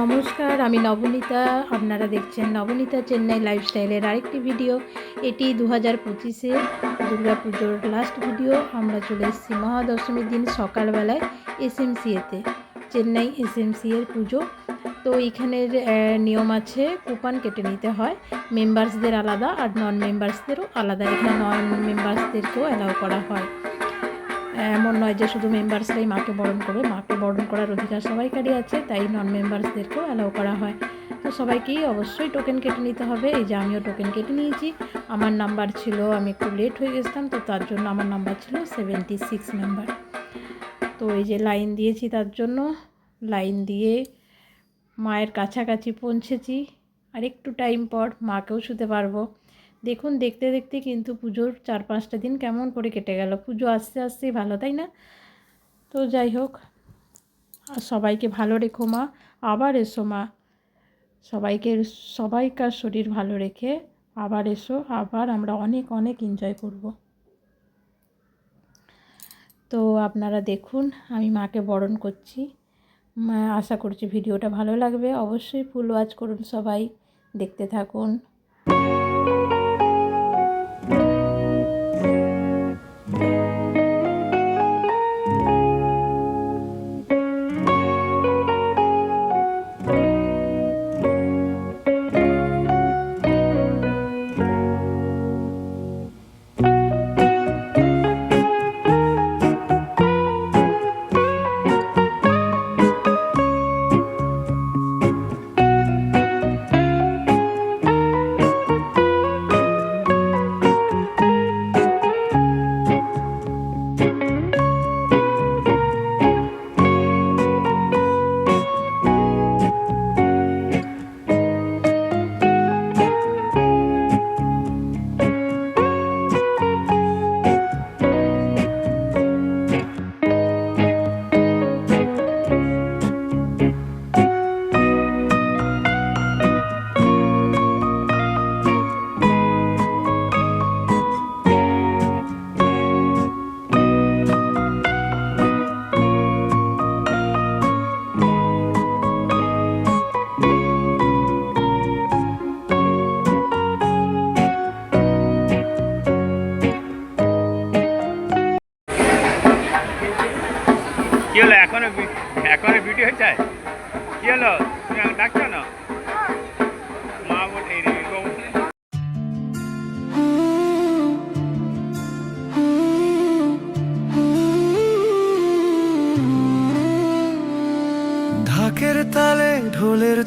নমস্কার, আমি নবনীতা। আপনারা দেখছেন নবনীতা চেন্নাই লাইফস্টাইলের আরেকটি ভিডিও এটি দু হাজার পঁচিশে দুর্গাপুজোর লাস্ট ভিডিও আমরা চলে এসেছি মহাদশমীর দিন সকালবেলায় এসএমসিএতে চেন্নাই এসএমসি এর পুজো। তো এখানের নিয়ম আছে কুপন কেটে নিতে হয়। মেম্বার্সদের আলাদা আর নন মেম্বার্সদেরও আলাদা। এখানে নন মেম্বার্সদেরকেও অ্যালাউ করা হয়। এমন নয় যে শুধু মেম্বার্সরাই মাকে বরণ করবে। মাকে বরণ করার অধিকার সবাইকারই আছে, তাই নন মেম্বার্সদেরকেও অ্যালাউ করা হয়। তো সবাইকেই অবশ্যই টোকেন কেটে নিতে হবে। এই যে আমিও টোকেন কেটে নিয়েছি। আমার নাম্বার ছিল, আমি একটু লেট হয়ে গেছিলাম, তো তার জন্য আমার নাম্বার ছিল সেভেন্টি সিক্স নাম্বার তো এই যে লাইন দিয়েছি তার জন্য। লাইন দিয়ে মায়ের কাছাকাছি পৌঁছেছি। আর একটু টাইম পর মাকেও শুতে পারব। দেখুন, দেখতে দেখতে কিন্তু পুজোর চার পাঁচটা দিন কেমন করে কেটে গেল। পুজো আস্তে, আস্তেই ভালো, তাই না? তো যাই হোক সবাইকে ভালো রেখো মা, আবার এসো মা। সবাইকে, সবাইকার শরীর ভালো রেখে আবার এসো, আবার আমরা অনেক অনেক এনজয় করব। তো আপনারা দেখুন, আমি মাকে বরণ করছি। আশা করছি ভিডিওটা ভালো লাগবে। অবশ্যই ফুল ওয়াচ করুন সবাই। দেখতে থাকুন।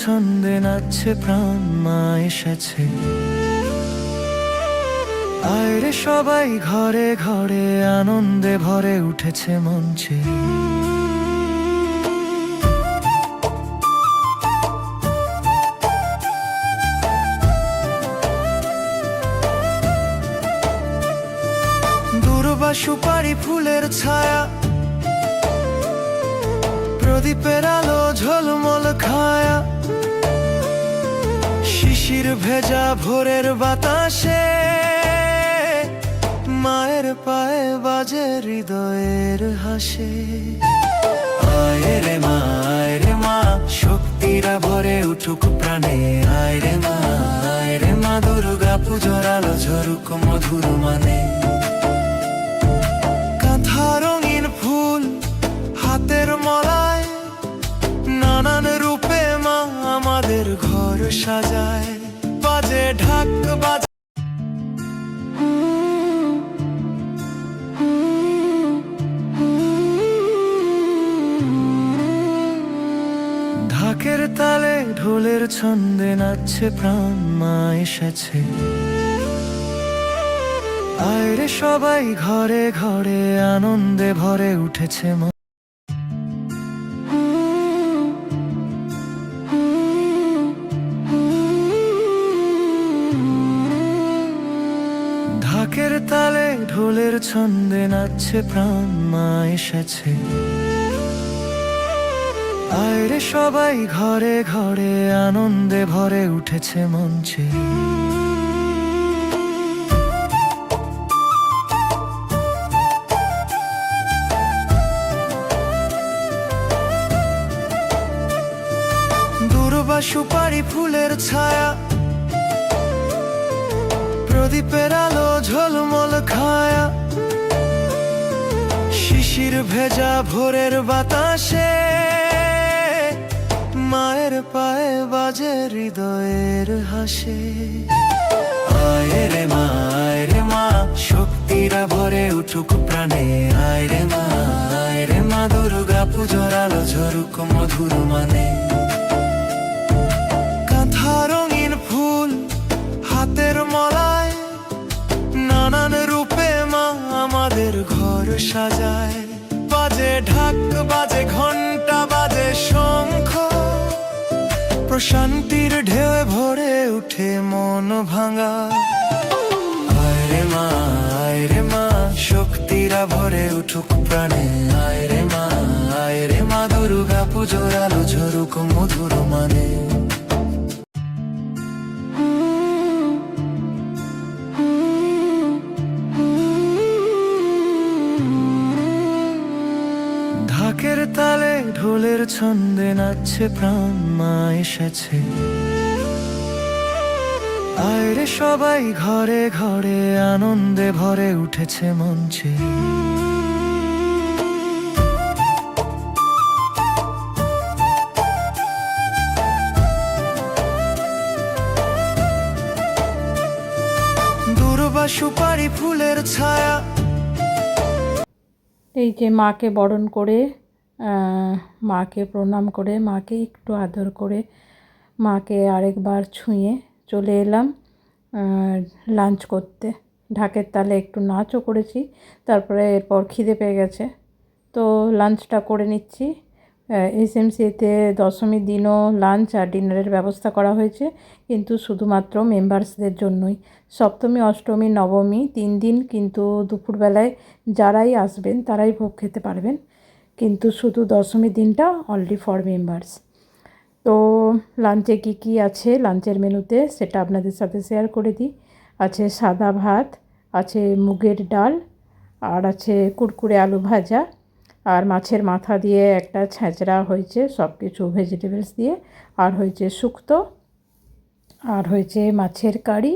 ছন্দে নাচছে, প্রাণ মা এসেছে। আয়রে সবাই ঘরে ঘরে আনন্দে ভরে উঠেছে মঞ্চে সুপারি ফুলের ছায়া, প্রদীপের আলো ঝলমল খায়া। শিশির ভেজা ভোরের বাতাসে মায়ের পায়ে বাজে হৃদয়ের হাসে। আয় রে মা, আয় রে মা, শক্তিরা ভরে উঠুক প্রাণে। আয় রে মা, আয় রে মা, দুর্গা পুজোর আলো ঝরুক মধুর মানে। সাজায়, বাজে ঢাক, বাজে ঢাকের তালে ঢোলের ছন্দে নাচছে প্রাণ, মা এসেছে। আয়রে সবাই, ঘরে ঘরে আনন্দে ভরে উঠেছে মন। ঢোলের ছন্দে নাচছে, প্রাণ মা এসেছে। আয়রে সবাই ঘরে ঘরে আনন্দে ভরে উঠেছে মঞ্চে। সুপারি ফুলের ছায়া, প্রদীপের আলো ঝলমল খায়া শিশির ভেজা ভোরের বাতাসে মায়ের পায়ে বাজে হৃদয়ের হাসে। আয় রে মা, আয় রে মা, শক্তিরা ভরে উঠুক প্রাণে। আয় রে মা, আয় রে মা, দুর্গা পুজোর আলো ঝরুক মধুর মানে। আমাদের ঘর সাজায়। বাজে ঢাক, বাজে ঘণ্টা বাজে শঙ্খ। প্রশান্তির ঢেউ ভরে উঠে মন ভাঙা। আয় রে মা, আয় রে মা, শক্তিরা ভরে উঠুক প্রাণে। আয় রে মা, আয় রে মা, দুর্গা পুজোর আলো ঝরুক মধুর মানে। ঢাকের তালে ঢোলের ছন্দে নাচছে প্রাণ, মা এসেছে। আয়রে সবাই, ঘরে ঘরে আনন্দে ভরে উঠেছে মঞ্চে। সুপারি ফুলের ছায়া। এই যে মাকে বরণ করে মাকে প্রণাম করে, মাকে একটু আদর করে, মাকে আরেকবার ছুঁয়ে চলে এলাম লাঞ্চ করতে। ঢাকের তালে একটু নাচও করেছি, তারপরে এরপর খিদে পেয়ে গেছে। তো লাঞ্চটা করে নিচ্ছি। এসএমসিতে দশমীর দিনও লাঞ্চ আর ডিনারের ব্যবস্থা করা হয়েছে, কিন্তু শুধুমাত্র মেম্বার্সদের জন্যই। সপ্তমী, অষ্টমী, নবমী তিন দিন, কিন্তু দুপুরবেলায় যারাই আসবেন তারাই ভোগ খেতে পারবেন। কিন্তু শুধু দশমীর দিনটা অনলি ফর মেম্বার্স তো লাঞ্চে কী কী আছে? লাঞ্চের মেনুতে সেটা আপনাদের সাথে শেয়ার করে দিই। আছে সাদা ভাত, আছে মুগের ডাল, আর আছে কুরকুরে আলু ভাজা, আর মাছের মাথা দিয়ে একটা ছ্যাঁচড়া হয়েছে সব কিছু ভেজিটেবলস দিয়ে। আর হয়েছে শুক্তো, আর হয়েছে মাছের কারি,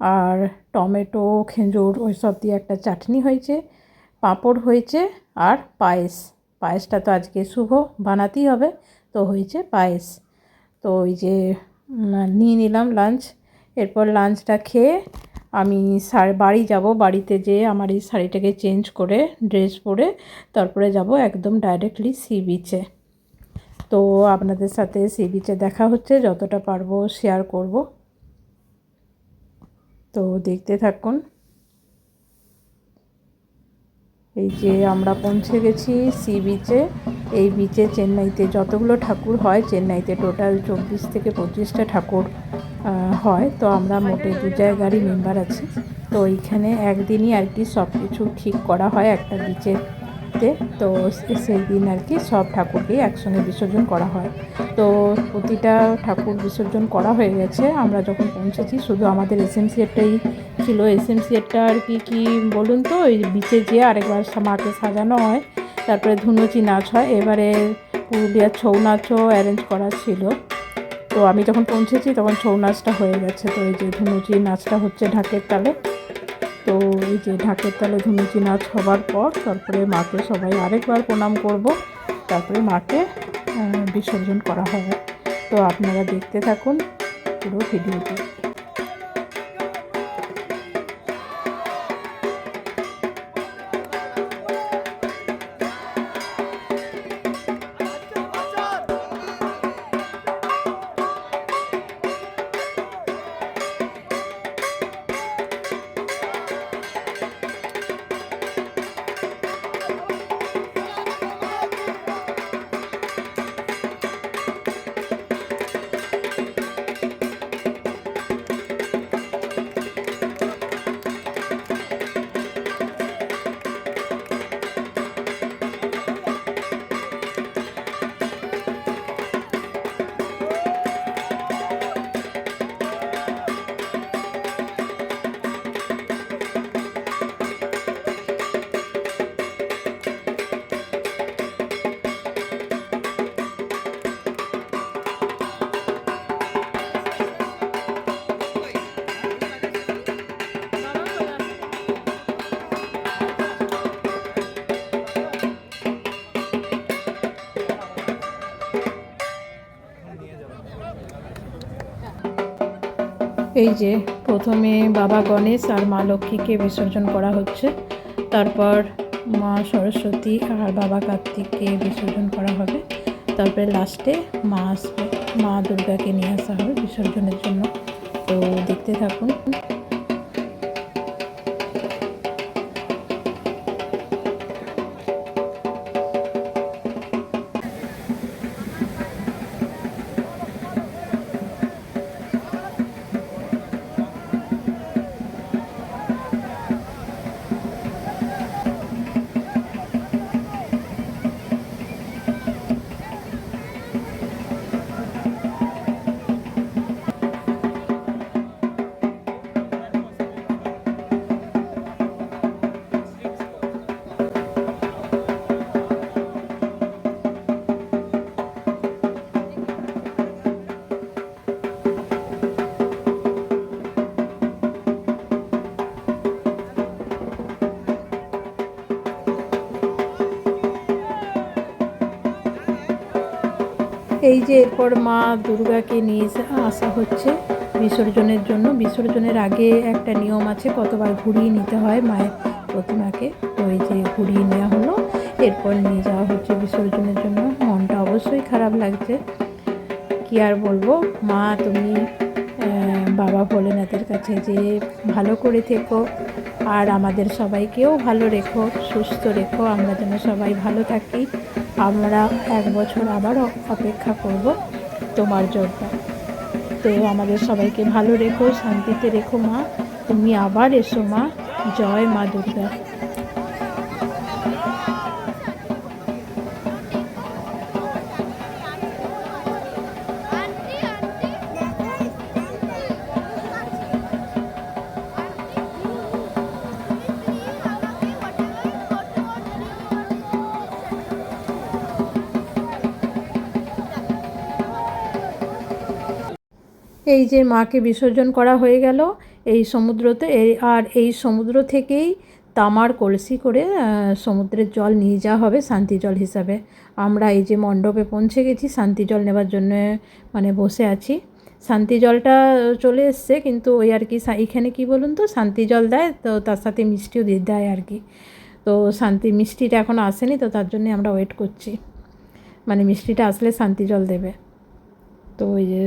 আর টমেটো, খেঁজুর ওই সব দিয়ে একটা চাটনি হয়েছে, পাঁপড় হয়েছে, আর পায়েস। পায়েসটা তো আজকে শুভ, বানাতেই হবে। তো হয়েছে পায়েস। তো ওই যে নিয়ে নিলাম লাঞ্চ এরপর লাঞ্চটা খেয়ে আমি শাড়ি বাড়ি যাব। বাড়িতে যেয়ে আমার এই শাড়িটাকে চেঞ্জ করে ড্রেস পরে তারপরে যাব একদম ডাইরেক্টলি সি বিচে তো আপনাদের সাথে সি বিচে দেখা হচ্ছে, যতটা পারব শেয়ার করব। তো দেখতে থাকুন। এই যে আমরা পৌঁছে গেছি সি বিচে এই বিচে চেন্নাইতে যতগুলো ঠাকুর হয়, চেন্নাইতে টোটাল চব্বিশ থেকে পঁচিশটা ঠাকুর হয়। তো আমরা মোটে দু জায়গারই মেম্বার আছি। তো এইখানে একদিনই আর কি সব কিছু ঠিক করা হয় একটা বিচেতে তো সেই দিন আর কি সব ঠাকুরকেই একসঙ্গে বিসর্জন করা হয়। তো প্রতিটা ঠাকুর বিসর্জন করা হয়ে গেছে। আমরা যখন পৌঁছেছি, শুধু আমাদের এসএমসিএরটাই ছিল। এসএমসিএরটা আর কি কি বলুন তো, ওই বিচে যেয়ে আরেকবার মাকে সাজানো হয়। তারপরে ধুনুচি নাচ হয়। এবারে পুরুলিয়ার ছৌ নাচও অ্যারেঞ্জ করা ছিল। তো আমি যখন পৌঁছেছি, তখন ছৌ নাচটা হয়ে গেছে। তো এই যে ধুনুচি নাচটা হচ্ছে ঢাকের তালে। তো এই যে ঢাকের তালে ধুনুচি নাচ হবার পর তারপরে মাকে সবাই আরেকবার প্রণাম করব। তারপরে মাকে বিসর্জন করা হবে। তো আপনারা দেখতে থাকুন পুরো ভিডিওটি। এই যে প্রথমে বাবা গণেশ আর মা লক্ষ্মীকে বিসর্জন করা হচ্ছে। তারপর মা সরস্বতী আর বাবা কার্তিককে বিসর্জন করা হবে। তারপরে লাস্টে মা আসবে। মা দুর্গাকে নিয়ে আসা হবে বিসর্জনের জন্য। তো দেখতে থাকুন। যে এরপর মা দুর্গাকে নিয়ে আসা হচ্ছে বিসর্জনের জন্য। বিসর্জনের আগে একটা নিয়ম আছে, কতবার ঘুরিয়ে নিতে হয় মায়ের প্রতিমাকে। এই যে ঘুরিয়ে নেওয়া হলো, এরপর নিয়ে যাওয়া হচ্ছে বিসর্জনের জন্য। মনটা অবশ্যই খারাপ লাগছে। কি আর বলব? মা, তুমি বাবা ভোলেনাথের কাছে যে ভালো করে থেকো, আর আমাদের সবাইকেও ভালো রেখো, সুস্থ রেখো, আমরা যেন সবাই ভালো থাকি। আমরা এক বছর আবারও অপেক্ষা করব তোমার জন্য। তো আমাদের সবাইকে ভালো রেখো, শান্তিতে রেখো মা। তুমি আবার এসো মা। জয় মা দুর্গা। এই যে মাকে বিসর্জন করা হয়ে গেল, এই সমুদ্রতে আর এই সমুদ্র থেকেই তামার কলসি করে সমুদ্রের জল নিয়ে যাওয়া হবে শান্তি জল হিসাবে। আমরা এই যে মণ্ডপে পৌঁছে গেছি, শান্তি জল নেবার জন্য মানে বসে আছি। শান্তি জলটা চলে এসছে, কিন্তু ওই আর কি এইখানে কি বলুন তো, শান্তি জল দেয়, তো তার সাথে মিষ্টিও দিয়ে দেয় আর কি। তো শান্তি, মিষ্টিটা এখনও আসেনি, তো তার জন্যে আমরা ওয়েট করছি। মানে মিষ্টিটা আসলে শান্তি জল দেবে। তো ওই যে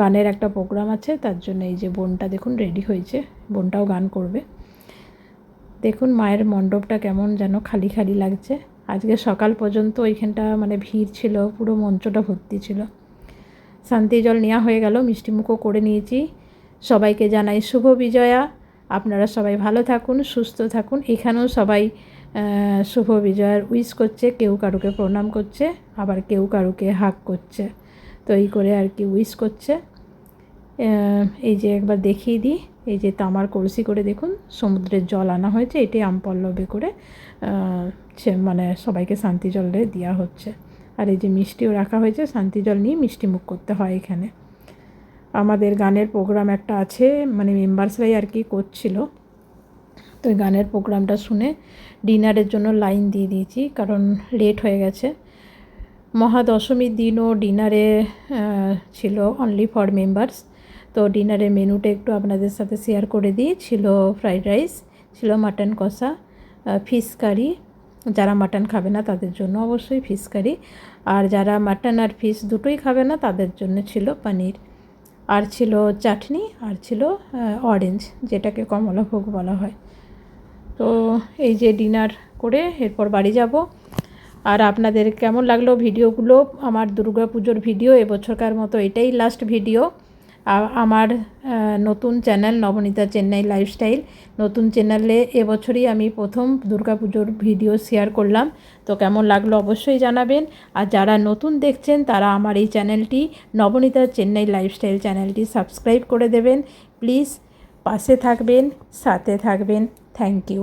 গানের একটা প্রোগ্রাম আছে, তার জন্য এই যে বোনটা দেখুন রেডি হয়েছে, বোনটাও গান করবে। দেখুন মায়ের মণ্ডপটা কেমন যেন খালি খালি লাগছে। আজকে সকাল পর্যন্ত ওইখানটা মানে ভিড় ছিল, পুরো মঞ্চটা ভর্তি ছিল। শান্তি জল নেওয়া হয়ে গেল মিষ্টিমুখও করে নিয়েছি। সবাইকে জানাই শুভ বিজয়া। আপনারা সবাই ভালো থাকুন, সুস্থ থাকুন। এখানেও সবাই শুভ বিজয়ার উইশ করছে, কেউ কারুকে প্রণাম করছে, আবার কেউ কারুকে হাক করছে। তো এই করে আর কি উইশ করছে। এই যে একবার দেখিয়ে দিই, এই যে তামার কলসি করে দেখুন, সমুদ্রের জল আনা হয়েছে, এটি আমপল্লবে করে মানে সবাইকে শান্তি জলে দেওয়া হচ্ছে। আর এই যে মিষ্টিও রাখা হয়েছে, শান্তি জল নিয়ে মিষ্টি মুখ করতে হয় এখানে। আমাদের গানের প্রোগ্রাম একটা আছে মানে মেম্বার্সরাই আর কি করছিল। তো গানের প্রোগ্রামটা শুনে ডিনারের জন্য লাইন দিয়ে দিয়েছি, কারণ লেট হয়ে গেছে। মহাদশমীর দিনও ডিনারে ছিল অনলি ফর মেম্বার্স তো ডিনারের মেনুটা একটু আপনাদের সাথে শেয়ার করে দিই। ছিল ফ্রাইড রাইস ছিল মাটন কষা ফিশ কারি যারা মাটন খাবে না, তাদের জন্য অবশ্যই ফিশ কারি আর যারা মাটন আর ফিশ দুটোই খাবে না, তাদের জন্য ছিল পনির। আর ছিল চাটনি, আর ছিল অরেঞ্জ যেটাকে কমলাভোগ বলা হয়। তো এই যে ডিনার করে এরপর বাড়ি যাব। আর আপনাদের কেমন লাগল ভিডিওগুলো? আমার দুর্গা পুজোর ভিডিও এবছরকার মতো এটাই লাস্ট ভিডিও আমার নতুন চ্যানেল নবনীতা চেন্নাই লাইফস্টাইল নতুন চ্যানেলে এবছরই আমি প্রথম পুজোর ভিডিও শেয়ার করলাম। তো কেমন লাগল অবশ্যই জানাবেন। আর যারা নতুন দেখছেন, তারা আমার এই চ্যানেলটি নবনীতা চেন্নাই লাইফস্টাইল চ্যানেলটি সাবস্ক্রাইব করে দেবেন। প্লিজ পাশে থাকবেন, সাথে থাকবেন। থ্যাংক ইউ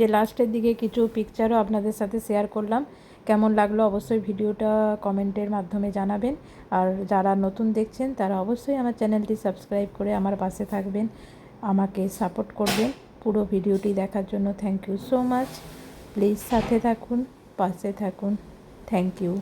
যে লাস্টের দিকে কিছু পিকচারও আপনাদের সাথে শেয়ার করলাম। কেমন লাগল অবশ্যই ভিডিওটা কমেন্টের মাধ্যমে জানাবেন। আর যারা নতুন দেখছেন, তারা অবশ্যই আমার চ্যানেলটি সাবস্ক্রাইব করে আমার পাশে থাকবেন, আমাকে সাপোর্ট করবেন পুরো ভিডিওটি দেখার জন্য। Thank you so much please সাথে থাকুন, পাশে থাকুন। Thank you